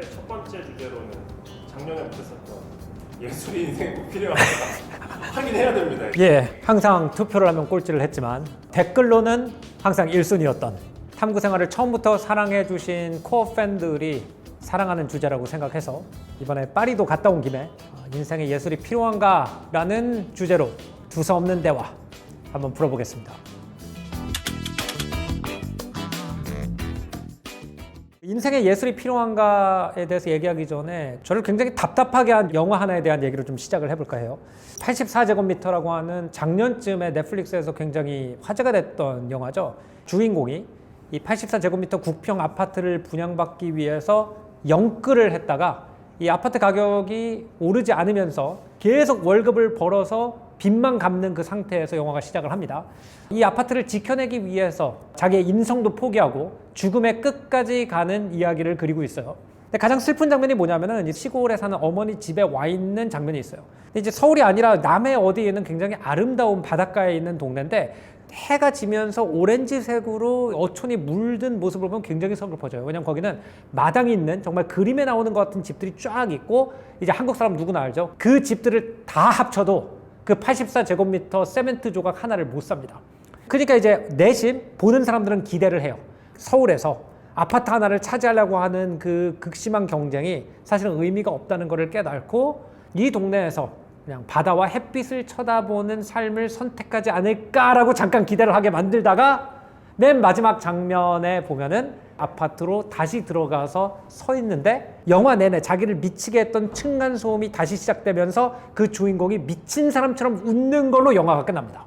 오늘의 첫 번째 주제로는 작년에 못했었던 예술이 인생에 꼭 필요하다 확인해야 됩니다. 예, 항상 투표를 하면 꼴찌를 했지만 댓글로는 항상 1순위였던 탐구 생활을 처음부터 사랑해 주신 코어 팬들이 사랑하는 주제라고 생각해서 이번에 파리도 갔다 온 김에 어, 인생에 예술이 필요한가라는 주제로 두서없는 대화 한번 풀어보겠습니다. 인생에 예술이 필요한가에 대해서 얘기하기 전에 저를 굉장히 답답하게 한 영화 하나에 대한 얘기를 좀 시작을 해볼까 해요. 84제곱미터라고 하는 작년쯤에 넷플릭스에서 굉장히 화제가 됐던 영화죠. 주인공이 이 84제곱미터 국평 아파트를 분양받기 위해서 영끌을 했다가 이 아파트 가격이 오르지 않으면서 계속 월급을 벌어서 빚만 갚는 그 상태에서 영화가 시작을 합니다. 이 아파트를 지켜내기 위해서 자기의 인성도 포기하고 죽음의 끝까지 가는 이야기를 그리고 있어요. 근데 가장 슬픈 장면이 뭐냐면은 이 시골에 사는 어머니 집에 와 있는 장면이 있어요. 근데 이제 서울이 아니라 남해 어디에 있는 굉장히 아름다운 바닷가에 있는 동네인데 해가 지면서 오렌지색으로 어촌이 물든 모습을 보면 굉장히 서글퍼져요. 왜냐면 거기는 마당이 있는 정말 그림에 나오는 것 같은 집들이 쫙 있고 이제 한국 사람 누구나 알죠. 그 집들을 다 합쳐도 그 84제곱미터 세멘트 조각 하나를 못 삽니다. 그러니까 이제 내심 보는 사람들은 기대를 해요. 서울에서 아파트 하나를 차지하려고 하는 그 극심한 경쟁이 사실은 의미가 없다는 것을 깨닫고 이 동네에서 그냥 바다와 햇빛을 쳐다보는 삶을 선택하지 않을까라고 잠깐 기대를 하게 만들다가 맨 마지막 장면에 보면은 아파트로 다시 들어가서 서 있는데 영화 내내 자기를 미치게 했던 층간 소음이 다시 시작되면서 그 주인공이 미친 사람처럼 웃는 걸로 영화가 끝납니다.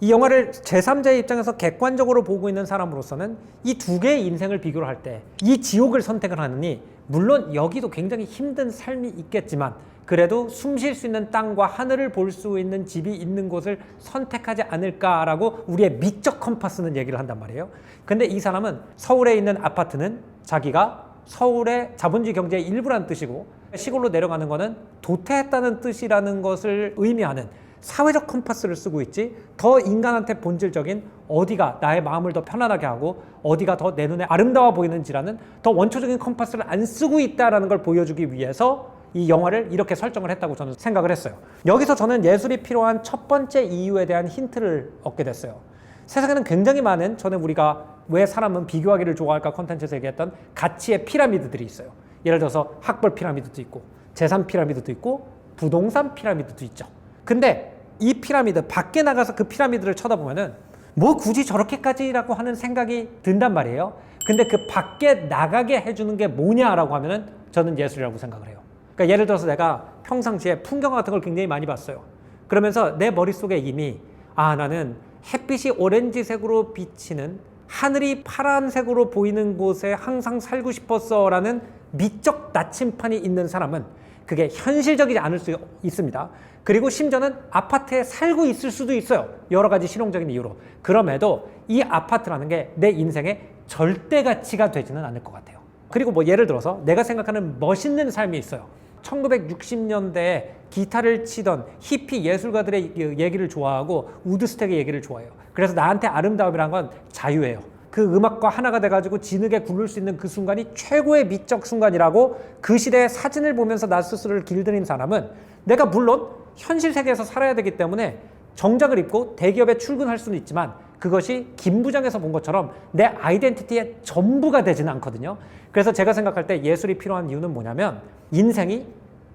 이 영화를 제3자의 입장에서 객관적으로 보고 있는 사람으로서는 이 두 개의 인생을 비교를 할 때 이 지옥을 선택을 하느니 물론 여기도 굉장히 힘든 삶이 있겠지만 그래도 숨 쉴 수 있는 땅과 하늘을 볼 수 있는 집이 있는 곳을 선택하지 않을까라고 우리의 미적 컴파스는 얘기를 한단 말이에요. 근데 이 사람은 서울에 있는 아파트는 자기가 서울의 자본주의 경제의 일부라는 뜻이고 시골로 내려가는 거는 도태했다는 뜻이라는 것을 의미하는 사회적 컴파스를 쓰고 있지 더 인간한테 본질적인 어디가 나의 마음을 더 편안하게 하고 어디가 더 내 눈에 아름다워 보이는지라는 더 원초적인 컴파스를 안 쓰고 있다라는 걸 보여주기 위해서 이 영화를 이렇게 설정을 했다고 저는 생각을 했어요. 여기서 저는 예술이 필요한 첫 번째 이유에 대한 힌트를 얻게 됐어요. 세상에는 굉장히 많은 저는 우리가 왜 사람은 비교하기를 좋아할까 컨텐츠에서 얘기했던 가치의 피라미드들이 있어요. 예를 들어서 학벌 피라미드도 있고 재산 피라미드도 있고 부동산 피라미드도 있죠. 근데 이 피라미드 밖에 나가서 그 피라미드를 쳐다보면은 뭐 굳이 저렇게까지라고 하는 생각이 든단 말이에요. 근데 그 밖에 나가게 해주는 게 뭐냐라고 하면은 저는 예술이라고 생각을 해요. 그러니까 예를 들어서 내가 평상시에 풍경 같은 걸 굉장히 많이 봤어요. 그러면서 내 머릿속에 이미 아 나는 햇빛이 오렌지색으로 비치는 하늘이 파란색으로 보이는 곳에 항상 살고 싶었어 라는 미적 나침판이 있는 사람은 그게 현실적이지 않을 수 있습니다. 그리고 심지어는 아파트에 살고 있을 수도 있어요. 여러 가지 실용적인 이유로. 그럼에도 이 아파트라는 게 내 인생의 절대 가치가 되지는 않을 것 같아요. 그리고 뭐 예를 들어서 내가 생각하는 멋있는 삶이 있어요. 1960년대에 기타를 치던 히피 예술가들의 얘기를 좋아하고 우드스텍의 얘기를 좋아해요. 그래서 나한테 아름다움이란 건 자유예요. 그 음악과 하나가 돼가지고 진흙에 굴릴 수 있는 그 순간이 최고의 미적 순간이라고 그 시대의 사진을 보면서 나 스스로를 길들인 사람은 내가 물론 현실 세계에서 살아야 되기 때문에 정장을 입고 대기업에 출근할 수는 있지만 그것이 김 부장에서 본 것처럼 내 아이덴티티의 전부가 되지는 않거든요. 그래서 제가 생각할 때 예술이 필요한 이유는 뭐냐면 인생이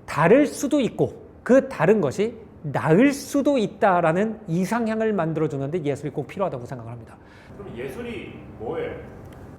다를 수도 있고 그 다른 것이 나을 수도 있다라는 이상향을 만들어주는데 예술이 꼭 필요하다고 생각을 합니다. 그럼 예술이 뭐예요?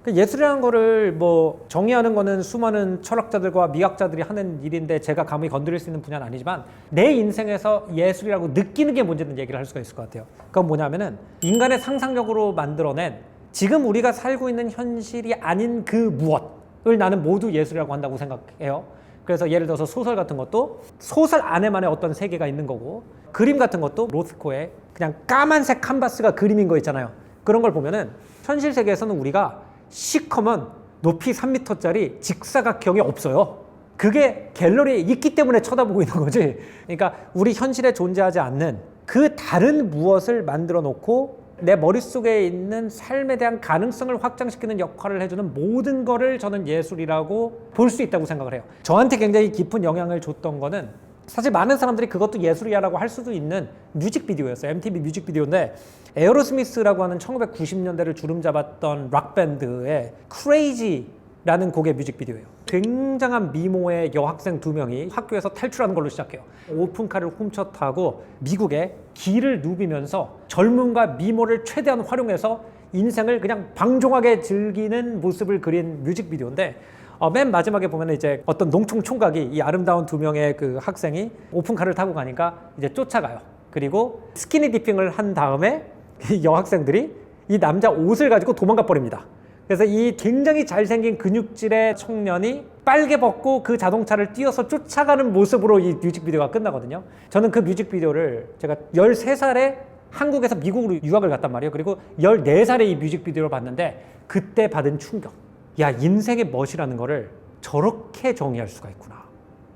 그 예술이라는 거를 뭐 정의하는 거는 수많은 철학자들과 미학자들이 하는 일인데 제가 감히 건드릴 수 있는 분야는 아니지만 내 인생에서 예술이라고 느끼는 게 뭔지는 얘기를 할 수가 있을 것 같아요. 그건 뭐냐면은 인간의 상상력으로 만들어낸 지금 우리가 살고 있는 현실이 아닌 그 무엇을 나는 모두 예술이라고 한다고 생각해요. 그래서 예를 들어서 소설 같은 것도 소설 안에만의 어떤 세계가 있는 거고 그림 같은 것도 로스코의 그냥 까만색 칸바스가 그림인 거 있잖아요. 그런 걸 보면은 현실 세계에서는 우리가 시커먼 높이 3m짜리 직사각형이 없어요. 그게 갤러리에 있기 때문에 쳐다보고 있는 거지. 그러니까 우리 현실에 존재하지 않는 그 다른 무엇을 만들어 놓고 내 머릿속에 있는 삶에 대한 가능성을 확장시키는 역할을 해주는 모든 거를 저는 예술이라고 볼 수 있다고 생각을 해요. 저한테 굉장히 깊은 영향을 줬던 거는 사실 많은 사람들이 그것도 예술이야라고 할 수도 있는 뮤직비디오였어요. MTV 뮤직비디오인데 에어로스미스라고 하는 1990년대를 주름 잡았던 락밴드의 크레이지라는 곡의 뮤직비디오예요. 굉장한 미모의 여학생 두 명이 학교에서 탈출하는 걸로 시작해요. 오픈카를 훔쳐 타고 미국에 길을 누비면서 젊음과 미모를 최대한 활용해서 인생을 그냥 방종하게 즐기는 모습을 그린 뮤직비디오인데 어, 맨 마지막에 보면 이제 어떤 농촌 총각이 이 아름다운 두 명의 그 학생이 오픈카를 타고 가니까 이제 쫓아가요. 그리고 스키니 디핑을 한 다음에 이 여학생들이 이 남자 옷을 가지고 도망가 버립니다. 그래서 이 굉장히 잘생긴 근육질의 청년이 빨개 벗고 그 자동차를 뛰어서 쫓아가는 모습으로 이 뮤직비디오가 끝나거든요. 저는 그 뮤직비디오를 제가 13살에 한국에서 미국으로 유학을 갔단 말이에요. 그리고 14살에 이 뮤직비디오를 봤는데 그때 받은 충격. 야, 인생의 멋이라는 거를 저렇게 정의할 수가 있구나.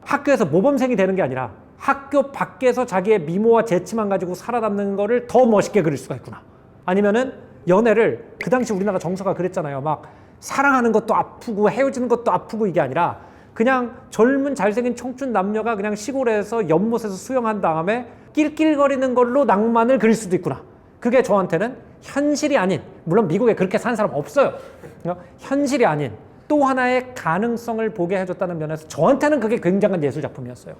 학교에서 모범생이 되는 게 아니라 학교 밖에서 자기의 미모와 재치만 가지고 살아남는 거를 더 멋있게 그릴 수가 있구나. 아니면은 연애를 그 당시 우리나라 정서가 그랬잖아요. 막 사랑하는 것도 아프고 헤어지는 것도 아프고 이게 아니라 그냥 젊은 잘생긴 청춘 남녀가 그냥 시골에서 연못에서 수영한 다음에 낄낄거리는 걸로 낭만을 그릴 수도 있구나. 그게 저한테는 현실이 아닌 물론 미국에 그렇게 사는 사람 없어요. 어? 현실이 아닌 또 하나의 가능성을 보게 해줬다는 면에서 저한테는 그게 굉장한 예술 작품이었어요.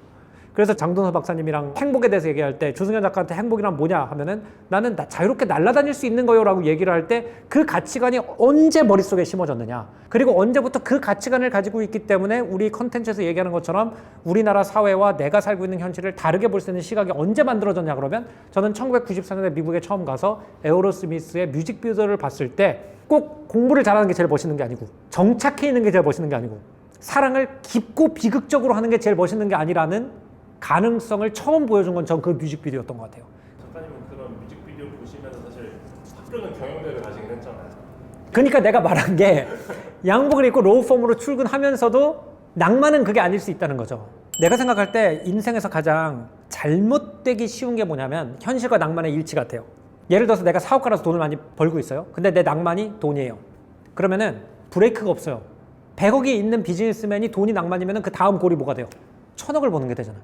그래서 장동서 박사님이랑 행복에 대해서 얘기할 때 주승현 작가한테 행복이란 뭐냐 하면은 나는 나 자유롭게 날아다닐 수 있는 거요라고 얘기를 할 때 그 가치관이 언제 머릿속에 심어졌느냐. 그리고 언제부터 그 가치관을 가지고 있기 때문에 우리 컨텐츠에서 얘기하는 것처럼 우리나라 사회와 내가 살고 있는 현실을 다르게 볼 수 있는 시각이 언제 만들어졌냐 그러면 저는 1994년에 미국에 처음 가서 에어로스미스의 뮤직비디오를 봤을 때 꼭 공부를 잘하는 게 제일 멋있는 게 아니고 정착해 있는 게 제일 멋있는 게 아니고 사랑을 깊고 비극적으로 하는 게 제일 멋있는 게 아니라는 가능성을 처음 보여준 건 전 그 뮤직비디오였던 것 같아요. 작가님은 그런 뮤직비디오 보시면서 사실 학교는 경영대를 가시긴 했잖아요. 그러니까 내가 말한 게 양복을 입고 로우폼으로 출근하면서도 낭만은 그게 아닐 수 있다는 거죠. 내가 생각할 때 인생에서 가장 잘못되기 쉬운 게 뭐냐면 현실과 낭만의 일치 같아요. 예를 들어서 내가 사업가라서 돈을 많이 벌고 있어요. 근데 내 낭만이 돈이에요. 그러면은 브레이크가 없어요. 100억이 있는 비즈니스맨이 돈이 낭만이면 그 다음 골이 뭐가 돼요? 천억을 버는 게 되잖아.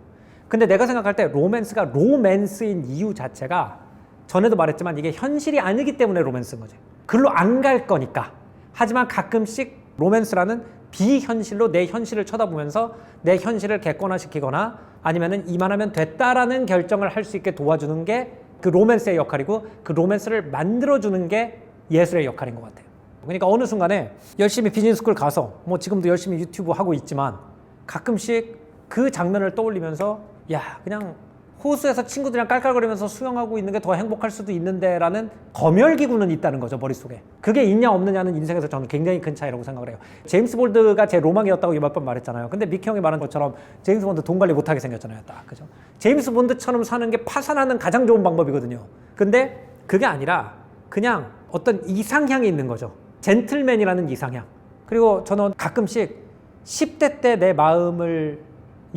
근데 내가 생각할 때 로맨스가 로맨스인 이유 자체가 전에도 말했지만 이게 현실이 아니기 때문에 로맨스인 거지. 글로 안 갈 거니까. 하지만 가끔씩 로맨스라는 비현실로 내 현실을 쳐다보면서 내 현실을 객관화시키거나 아니면은 이만하면 됐다라는 결정을 할 수 있게 도와주는 게 그 로맨스의 역할이고 그 로맨스를 만들어주는 게 예술의 역할인 것 같아요. 그러니까 어느 순간에 열심히 비즈니스 스쿨 가서 뭐 지금도 열심히 유튜브 하고 있지만 가끔씩 그 장면을 떠올리면서 야 그냥 호수에서 친구들이랑 깔깔거리면서 수영하고 있는 게 더 행복할 수도 있는데라는 검열기구는 있다는 거죠 머릿속에. 그게 있냐 없느냐는 인생에서 저는 굉장히 큰 차이라고 생각을 해요. 제임스 본드가 제 로망이었다고 몇 번 말했잖아요. 근데 미키 형이 말한 것처럼 제임스 본드 돈 관리 못하게 생겼잖아요 딱. 그죠? 제임스 본드처럼 사는 게 파산하는 가장 좋은 방법이거든요. 근데 그게 아니라 그냥 어떤 이상향이 있는 거죠. 젠틀맨이라는 이상향. 그리고 저는 가끔씩 10대 때 내 마음을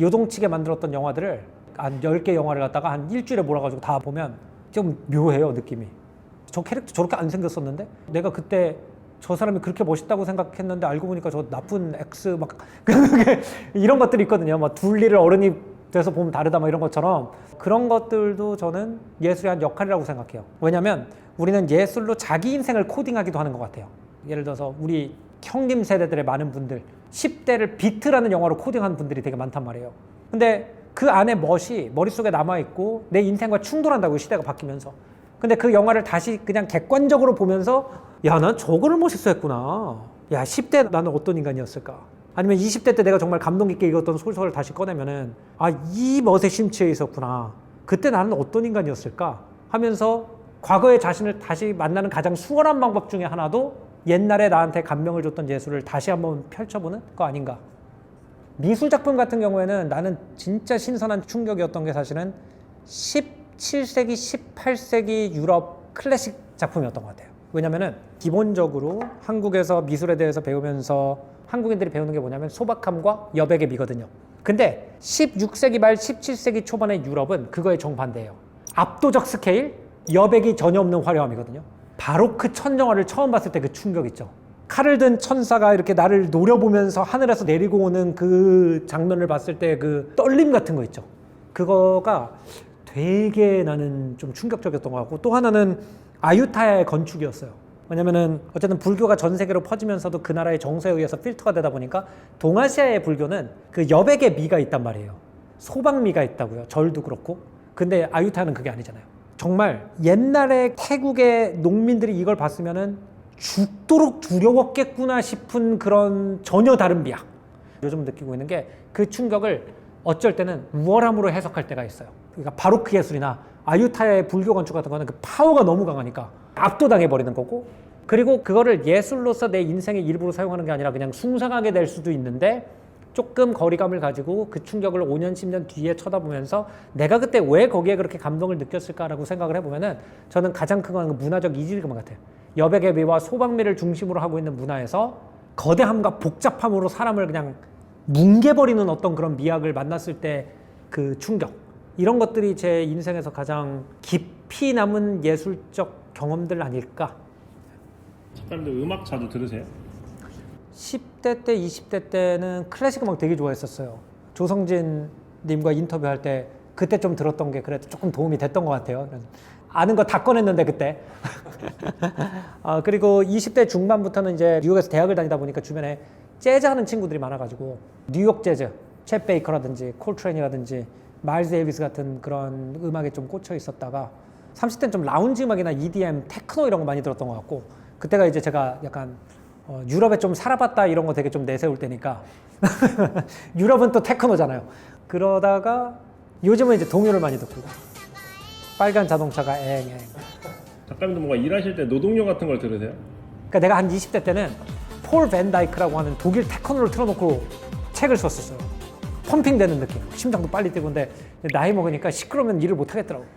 요동치게 만들었던 영화들을 한 10개 영화를 갖다가 한 일주일에 몰아가지고 다 보면 좀 묘해요 느낌이. 저 캐릭터 저렇게 안 생겼었는데? 내가 그때 저 사람이 그렇게 멋있다고 생각했는데 알고 보니까 저 나쁜 X 막 이런 것들이 있거든요. 뭐 둘리를 어른이 돼서 보면 다르다 뭐 이런 것처럼. 그런 것들도 저는 예술의 한 역할이라고 생각해요. 왜냐면 우리는 예술로 자기 인생을 코딩하기도 하는 것 같아요. 예를 들어서 우리 형님 세대들의 많은 분들 10대를 비트라는 영화로 코딩한 분들이 되게 많단 말이에요. 근데 그 안에 멋이 머릿속에 남아있고 내 인생과 충돌한다고 시대가 바뀌면서. 근데 그 영화를 다시 그냥 객관적으로 보면서 야, 난 저거를 멋있어 했구나. 야, 10대 나는 어떤 인간이었을까? 아니면 20대 때 내가 정말 감동 깊게 읽었던 소설을 다시 꺼내면은 아, 이 멋에 심취해 있었구나. 그때 나는 어떤 인간이었을까? 하면서 과거의 자신을 다시 만나는 가장 수월한 방법 중에 하나도 옛날에 나한테 감명을 줬던 예술을 다시 한번 펼쳐보는 거 아닌가. 미술 작품 같은 경우에는 나는 진짜 신선한 충격이었던 게 사실은 17세기, 18세기 유럽 클래식 작품이었던 것 같아요. 왜냐면은 기본적으로 한국에서 미술에 대해서 배우면서 한국인들이 배우는 게 뭐냐면 소박함과 여백의 미거든요. 근데 16세기 말 17세기 초반의 유럽은 그거에 정반대예요. 압도적 스케일, 여백이 전혀 없는 화려함이거든요. 바로크 천정화를 처음 봤을 때 그 충격 있죠. 칼을 든 천사가 이렇게 나를 노려보면서 하늘에서 내리고 오는 그 장면을 봤을 때 그 떨림 같은 거 있죠. 그거가 되게 나는 좀 충격적이었던 것 같고 또 하나는 아유타야의 건축이었어요. 왜냐면은 어쨌든 불교가 전 세계로 퍼지면서도 그 나라의 정서에 의해서 필터가 되다 보니까 동아시아의 불교는 그 여백의 미가 있단 말이에요. 소박미가 있다고요. 절도 그렇고. 근데 아유타는 그게 아니잖아요. 정말 옛날에 태국의 농민들이 이걸 봤으면은 죽도록 두려웠겠구나 싶은 그런 전혀 다른 미학. 요즘 느끼고 있는 게 그 충격을 어쩔 때는 우월함으로 해석할 때가 있어요. 그러니까 바로크 예술이나 아유타야의 불교 건축 같은 거는 그 파워가 너무 강하니까 압도당해 버리는 거고 그리고 그거를 예술로서 내 인생의 일부로 사용하는 게 아니라 그냥 숭상하게 될 수도 있는데 조금 거리감을 가지고 그 충격을 5년, 10년 뒤에 쳐다보면서 내가 그때 왜 거기에 그렇게 감동을 느꼈을까라고 생각을 해보면은 저는 가장 큰 건 문화적 이질감 같아요. 여백의 미와 소박미를 중심으로 하고 있는 문화에서 거대함과 복잡함으로 사람을 그냥 뭉개버리는 어떤 그런 미학을 만났을 때 그 충격. 이런 것들이 제 인생에서 가장 깊이 남은 예술적 경험들 아닐까. 작가님들 음악 자주 들으세요? 10대 때, 20대 때는 클래식 음악 되게 좋아했었어요. 조성진 님과 인터뷰할 때 그때 좀 들었던 게 그래도 조금 도움이 됐던 것 같아요. 아는 거 다 꺼냈는데 그때. 아, 그리고 20대 중반부터는 이제 뉴욕에서 대학을 다니다 보니까 주변에 재즈 하는 친구들이 많아가지고 뉴욕 재즈, 챗 베이커라든지 콜트레인이라든지 마일스 데이비스 같은 그런 음악에 좀 꽂혀 있었다가 30대는 좀 라운지 음악이나 EDM, 테크노 이런 거 많이 들었던 것 같고 그때가 이제 제가 약간 어, 유럽에 좀 살아봤다 이런 거 되게 좀 내세울 때니까 유럽은 또 테크노잖아요. 그러다가 요즘은 이제 동요를 많이 듣고 빨간 자동차가 앵앵. 작가님도 뭔가 일하실 때 노동요 같은 걸 들으세요? 그러니까 내가 한 20대 때는 폴 밴다이크라고 하는 독일 테크노를 틀어놓고 책을 썼었어요. 펌핑되는 느낌. 심장도 빨리 뛰고 근데 나이 먹으니까 시끄러우면 일을 못 하겠더라고.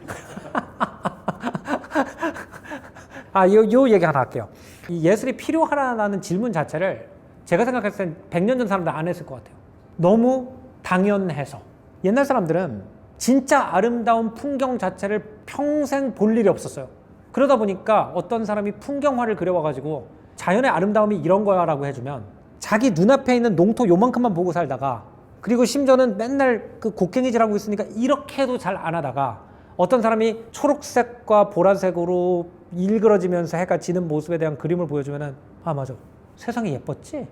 아, 요, 요 얘기 하나 할게요. 이 예술이 필요하라는 질문 자체를 제가 생각했을 땐 100년 전 사람들 안 했을 것 같아요. 너무 당연해서. 옛날 사람들은 진짜 아름다운 풍경 자체를 평생 볼 일이 없었어요. 그러다 보니까 어떤 사람이 풍경화를 그려와가지고 자연의 아름다움이 이런 거야 라고 해주면 자기 눈앞에 있는 농토 요만큼만 보고 살다가 그리고 심지어는 맨날 그 곡괭이질 하고 있으니까 이렇게도 잘 안 하다가 어떤 사람이 초록색과 보라색으로 일그러지면서 해가 지는 모습에 대한 그림을 보여주면은 아 맞아 세상이 예뻤지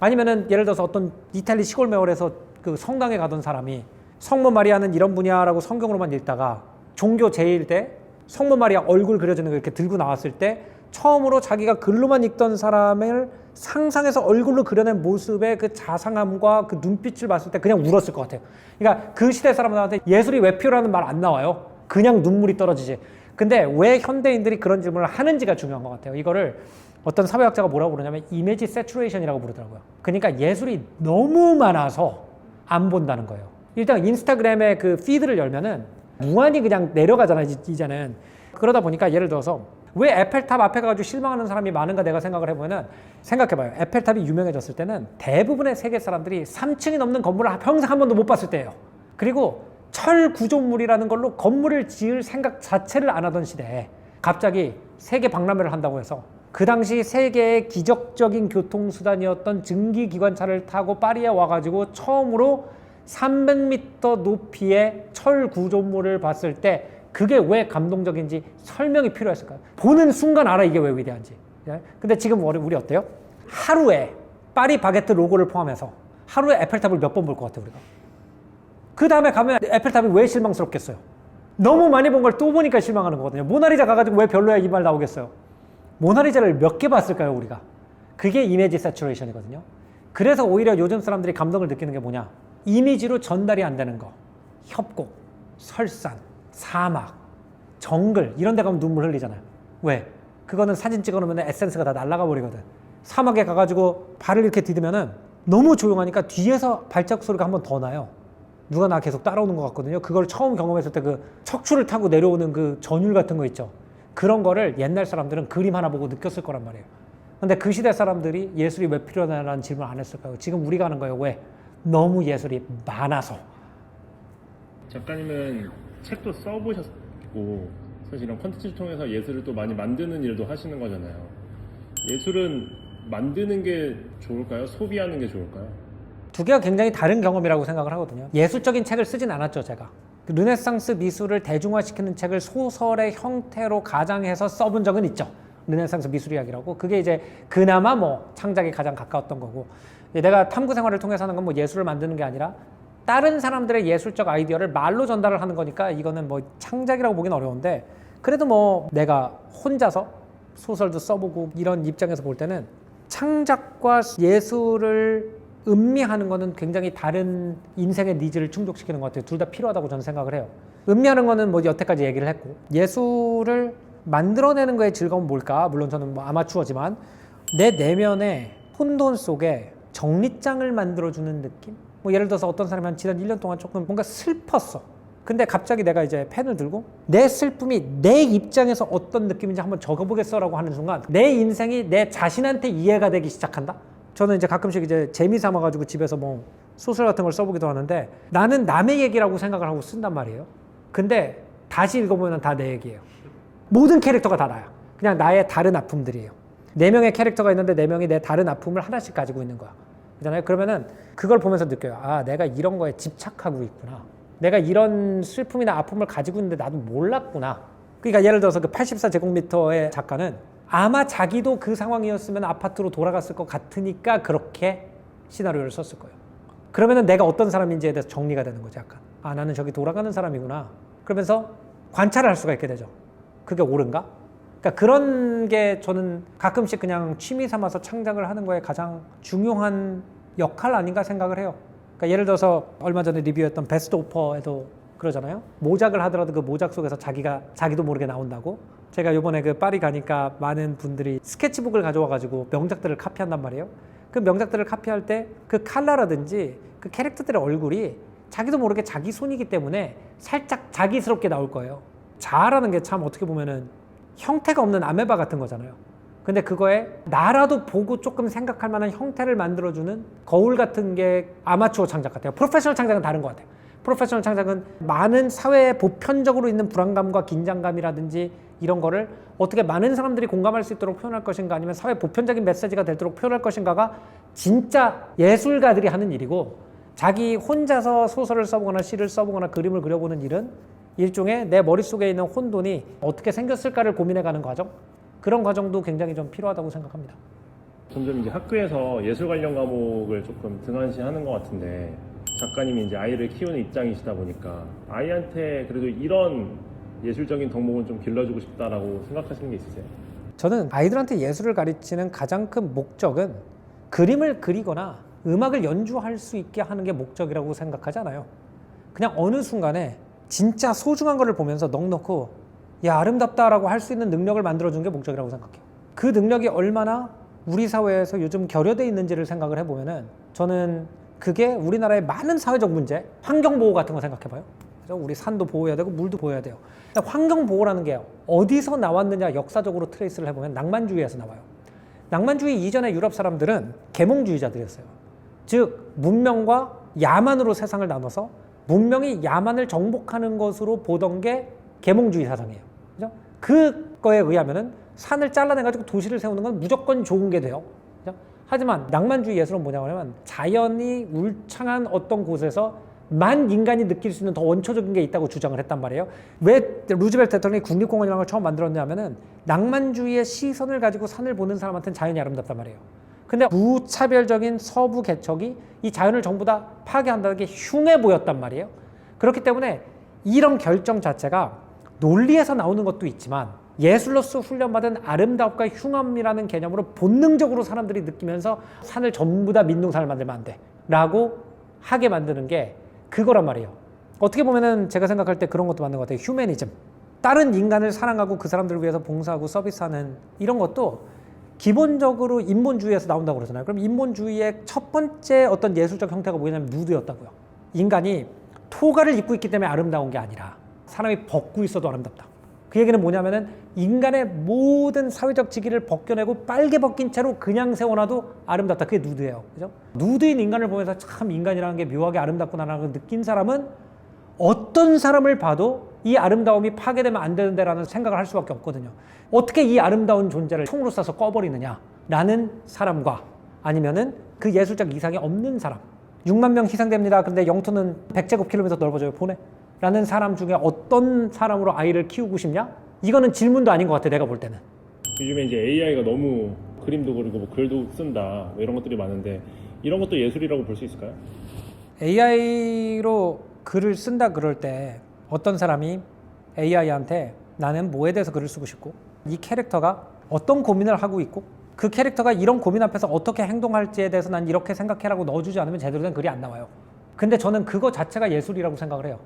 아니면은 예를 들어서 어떤 이탈리 시골 마을에서 그 성당에 가던 사람이 성모 마리아는 이런 분이야라고 성경으로만 읽다가 종교 제일 때 성모 마리아 얼굴 그려지는 거 이렇게 들고 나왔을 때 처음으로 자기가 글로만 읽던 사람을 상상해서 얼굴로 그려낸 모습의 그 자상함과 그 눈빛을 봤을 때 그냥 울었을 것 같아요. 그러니까 그 시대 사람들한테 예술이 왜 필요라는 말 안 나와요. 그냥 눈물이 떨어지지. 근데 왜 현대인들이 그런 질문을 하는지가 중요한 것 같아요. 이거를 어떤 사회학자가 뭐라고 부르냐면 이미지 세츄레이션이라고 부르더라고요. 그러니까 예술이 너무 많아서 안 본다는 거예요. 일단 인스타그램의 그 피드를 열면은 무한히 그냥 내려가잖아요, 이- 이제는. 그러다 보니까 예를 들어서 왜 에펠탑 앞에 가가지고 실망하는 사람이 많은가 내가 생각을 해보면은 생각해봐요. 에펠탑이 유명해졌을 때는 대부분의 세계 사람들이 3층이 넘는 건물을 평생 한 번도 못 봤을 때예요. 그리고 철 구조물이라는 걸로 건물을 지을 생각 자체를 안 하던 시대에 갑자기 세계 박람회를 한다고 해서 그 당시 세계의 기적적인 교통수단이었던 증기기관차를 타고 파리에 와가지고 처음으로 300m 높이의 철 구조물을 봤을 때 그게 왜 감동적인지 설명이 필요했을까요? 보는 순간 알아 이게 왜 위대한지. 예? 근데 지금 우리, 어때요? 하루에 파리 바게트 로고를 포함해서 하루에 에펠탑을 몇 번 볼 것 같아요 우리가? 그 다음에 가면 에펠탑이 왜 실망스럽겠어요? 너무 많이 본 걸 또 보니까 실망하는 거거든요. 모나리자 가가지고 왜 별로야 이 말 나오겠어요? 모나리자를 몇 개 봤을까요 우리가? 그게 이미지 세츄레이션이거든요. 그래서 오히려 요즘 사람들이 감동을 느끼는 게 뭐냐? 이미지로 전달이 안 되는 거. 협곡, 설산, 사막, 정글 이런 데 가면 눈물 흘리잖아요. 왜? 그거는 사진 찍어 놓으면 에센스가 다 날아가 버리거든. 사막에 가 가지고 발을 이렇게 디디면은 너무 조용하니까 뒤에서 발자국 소리가 한 번 더 나요. 누가 나 계속 따라오는 것 같거든요. 그걸 처음 경험했을 때 그 척추를 타고 내려오는 그 전율 같은 거 있죠. 그런 거를 옛날 사람들은 그림 하나 보고 느꼈을 거란 말이에요. 근데 그 시대 사람들이 예술이 왜 필요하다는 질문 안 했을까요? 지금 우리가 하는 거예요. 왜? 너무 예술이 많아서. 작가님은 책도 써보셨고 사실 이런 컨텐츠를 통해서 예술을 또 많이 만드는 일도 하시는 거잖아요. 예술은 만드는 게 좋을까요? 소비하는 게 좋을까요? 두 개가 굉장히 다른 경험이라고 생각을 하거든요. 예술적인 책을 쓰진 않았죠, 제가. 그 르네상스 미술을 대중화시키는 책을 소설의 형태로 가장해서 써본 적은 있죠. 르네상스 미술 이야기라고. 그게 이제 그나마 뭐 창작에 가장 가까웠던 거고. 이제 내가 탐구 생활을 통해서 하는 건 뭐 예술을 만드는 게 아니라 다른 사람들의 예술적 아이디어를 말로 전달을 하는 거니까 이거는 뭐 창작이라고 보기는 어려운데 그래도 뭐 내가 혼자서 소설도 써보고 이런 입장에서 볼 때는 창작과 예술을 음미하는 거는 굉장히 다른 인생의 니즈를 충족시키는 것 같아요. 둘 다 필요하다고 저는 생각을 해요. 음미하는 거는 뭐 여태까지 얘기를 했고 예술을 만들어내는 거의 즐거움은 뭘까? 물론 저는 뭐 아마추어지만 내 내면의 혼돈 속에 정리장을 만들어주는 느낌? 뭐 예를 들어서 어떤 사람이 한 지난 1년 동안 조금 뭔가 슬펐어. 근데 갑자기 내가 이제 펜을 들고 내 슬픔이 내 입장에서 어떤 느낌인지 한번 적어보겠어라고 하는 순간 내 인생이 내 자신한테 이해가 되기 시작한다. 저는 이제 가끔씩 이제 재미 삼아 가지고 집에서 뭐 소설 같은 걸 써보기도 하는데 나는 남의 얘기라고 생각을 하고 쓴단 말이에요. 근데 다시 읽어보면 다 내 얘기예요. 모든 캐릭터가 다 나야. 그냥 나의 다른 아픔들이에요. 네 명의 캐릭터가 있는데 네 명이 내 다른 아픔을 하나씩 가지고 있는 거야. 그잖아요. 그러면은 그걸 보면서 느껴요. 아, 내가 이런 거에 집착하고 있구나. 내가 이런 슬픔이나 아픔을 가지고 있는데 나도 몰랐구나. 그러니까 예를 들어서 그 84제곱미터의 작가는 아마 자기도 그 상황이었으면 아파트로 돌아갔을 것 같으니까 그렇게 시나리오를 썼을 거예요. 그러면은 내가 어떤 사람인지에 대해서 정리가 되는 거죠, 약간. 아, 나는 저기 돌아가는 사람이구나. 그러면서 관찰을 할 수가 있게 되죠. 그게 옳은가? 그러니까 그런 게 저는 가끔씩 그냥 취미 삼아서 창작을 하는 거에 가장 중요한 역할 아닌가 생각을 해요. 그러니까 예를 들어서 얼마 전에 리뷰했던 베스트 오퍼에도 그러잖아요. 모작을 하더라도 그 모작 속에서 자기가 자기도 모르게 나온다고. 제가 요번에 그 파리 가니까 많은 분들이 스케치북을 가져와 가지고 명작들을 카피한단 말이에요. 그 명작들을 카피할 때 그 칼라라든지 그 캐릭터들의 얼굴이 자기도 모르게 자기 손이기 때문에 살짝 자기스럽게 나올 거예요. 자아라는 게 참 어떻게 보면은 형태가 없는 아메바 같은 거잖아요. 근데 그거에 나라도 보고 조금 생각할 만한 형태를 만들어주는 거울 같은 게 아마추어 창작 같아요. 프로페셔널 창작은 다른 것 같아요. 프로페셔널 창작은 많은 사회에 보편적으로 있는 불안감과 긴장감이라든지 이런 거를 어떻게 많은 사람들이 공감할 수 있도록 표현할 것인가 아니면 사회 보편적인 메시지가 되도록 표현할 것인가가 진짜 예술가들이 하는 일이고 자기 혼자서 소설을 써보거나 시를 써보거나 그림을 그려보는 일은 일종의 내 머릿속에 있는 혼돈이 어떻게 생겼을까를 고민해가는 과정 그런 과정도 굉장히 좀 필요하다고 생각합니다. 점점 이제 학교에서 예술 관련 과목을 조금 등한시하는 것 같은데 작가님이 이제 아이를 키우는 입장이시다 보니까 아이한테 그래도 이런 예술적인 덕목은 좀 길러주고 싶다라고 생각하시는 게 있으세요? 저는 아이들한테 예술을 가르치는 가장 큰 목적은 그림을 그리거나 음악을 연주할 수 있게 하는 게 목적이라고 생각하지 않아요. 그냥 어느 순간에 진짜 소중한 거를 보면서 넉넉고 야 아름답다라고 할 수 있는 능력을 만들어준 게 목적이라고 생각해요. 그 능력이 얼마나 우리 사회에서 요즘 결여돼 있는지를 생각을 해보면은 저는 그게 우리나라의 많은 사회적 문제, 환경 보호 같은 거 생각해봐요. 그래서 우리 산도 보호해야 되고 물도 보호해야 돼요. 환경 보호라는 게 어디서 나왔느냐 역사적으로 트레이스를 해보면 낭만주의에서 나와요. 낭만주의 이전의 유럽 사람들은 계몽주의자들이었어요. 즉 문명과 야만으로 세상을 나눠서 문명이 야만을 정복하는 것으로 보던 게 계몽주의 사상이에요. 그죠? 그거에 의하면은 산을 잘라내가지고 도시를 세우는 건 무조건 좋은 게 돼요. 그죠? 하지만 낭만주의 예술은 뭐냐면 자연이 울창한 어떤 곳에서 만 인간이 느낄 수 있는 더 원초적인 게 있다고 주장을 했단 말이에요. 왜 루즈벨트 대통령이 국립공원이라는 걸 처음 만들었냐면은 낭만주의의 시선을 가지고 산을 보는 사람한테는 자연이 아름답단 말이에요. 근데 무차별적인 서부 개척이 이 자연을 전부 다 파괴한다는 게 흉해 보였단 말이에요. 그렇기 때문에 이런 결정 자체가 논리에서 나오는 것도 있지만 예술로서 훈련받은 아름다움과 흉함이라는 개념으로 본능적으로 사람들이 느끼면서 산을 전부 다 민둥산을 만들면 안 돼. 라고 하게 만드는 게 그거란 말이에요. 어떻게 보면은 제가 생각할 때 그런 것도 맞는 것 같아요. 휴머니즘. 다른 인간을 사랑하고 그 사람들을 위해서 봉사하고 서비스하는 이런 것도 기본적으로 인본주의에서 나온다고 그러잖아요. 그럼 인본주의의 첫 번째 어떤 예술적 형태가 뭐냐면 누드였다고요. 인간이 토가를 입고 있기 때문에 아름다운 게 아니라 사람이 벗고 있어도 아름답다. 그 얘기는 뭐냐면은 인간의 모든 사회적 직위를 벗겨내고 빨개 벗긴 채로 그냥 세워놔도 아름답다. 그게 누드예요. 그죠? 누드인 인간을 보면서 참 인간이라는 게 묘하게 아름답구나라는 걸 느낀 사람은 어떤 사람을 봐도 이 아름다움이 파괴되면 안 되는데라는 생각을 할 수밖에 없거든요. 어떻게 이 아름다운 존재를 총으로 쏴서 꺼버리느냐라는 사람과 아니면은 그 예술적 이상이 없는 사람. 6만 명 희생됩니다. 근데 영토는 100제곱킬로미터 넓어져요. 보내. 라는 사람 중에 어떤 사람으로 아이를 키우고 싶냐? 이거는 질문도 아닌 것 같아. 내가 볼 때는. 요즘에 이제 AI가 너무 그림도 그리고 뭐 글도 쓴다 뭐 이런 것들이 많은데 이런 것도 예술이라고 볼 수 있을까요? AI로 글을 쓴다 그럴 때 어떤 사람이 AI한테 나는 뭐에 대해서 글을 쓰고 싶고 이 캐릭터가 어떤 고민을 하고 있고 그 캐릭터가 이런 고민 앞에서 어떻게 행동할지에 대해서 난 이렇게 생각해라고 넣어주지 않으면 제대로 된 글이 안 나와요. 근데 저는 그거 자체가 예술이라고 생각을 해요.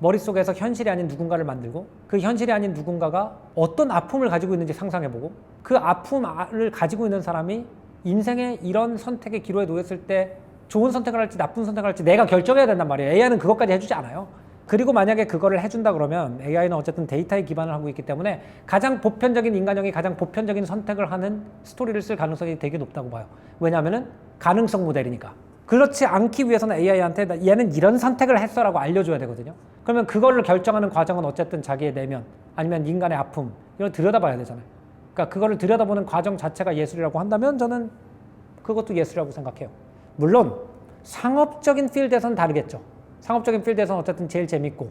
머릿속에서 현실이 아닌 누군가를 만들고 그 현실이 아닌 누군가가 어떤 아픔을 가지고 있는지 상상해보고 그 아픔을 가지고 있는 사람이 인생의 이런 선택의 기로에 놓였을 때 좋은 선택을 할지 나쁜 선택을 할지 내가 결정해야 된단 말이에요. AI는 그것까지 해주지 않아요. 그리고 만약에 그거를 해준다 그러면 AI는 어쨌든 데이터에 기반을 하고 있기 때문에 가장 보편적인 인간형이 가장 보편적인 선택을 하는 스토리를 쓸 가능성이 되게 높다고 봐요. 왜냐하면은 가능성 모델이니까. 그렇지 않기 위해서는 AI한테 얘는 이런 선택을 했어라고 알려줘야 되거든요. 그러면 그거를 결정하는 과정은 어쨌든 자기의 내면 아니면 인간의 아픔 이런 걸 들여다봐야 되잖아요. 그러니까 그거를 들여다보는 과정 자체가 예술이라고 한다면 저는 그것도 예술이라고 생각해요. 물론 상업적인 필드에서는 다르겠죠. 상업적인 필드에서는 어쨌든 제일 재밌고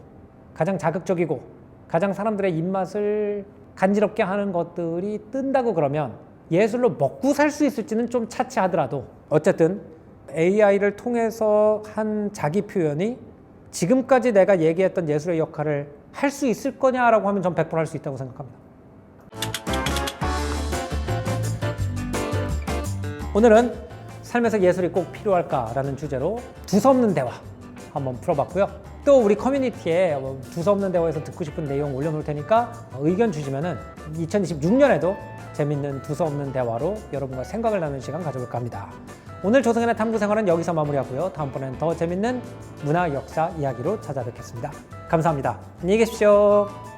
가장 자극적이고 가장 사람들의 입맛을 간지럽게 하는 것들이 뜬다고 그러면 예술로 먹고 살 수 있을지는 좀 차치하더라도 어쨌든 AI를 통해서 한 자기 표현이 지금까지 내가 얘기했던 예술의 역할을 할 수 있을 거냐라고 하면 전 100%할 수 있다고 생각합니다. 오늘은 삶에서 예술이 꼭 필요할까라는 주제로 두서없는 대화 한번 풀어봤고요. 또 우리 커뮤니티에 뭐 두서없는 대화에서 듣고 싶은 내용 올려놓을 테니까 의견 주시면은 2026년에도 재밌는 두서없는 대화로 여러분과 생각을 나누는 시간 가져볼까 합니다. 오늘 조성현의 탐구 생활은 여기서 마무리하고요. 다음번에는 더 재밌는 문화 역사 이야기로 찾아뵙겠습니다. 감사합니다. 안녕히 계십시오.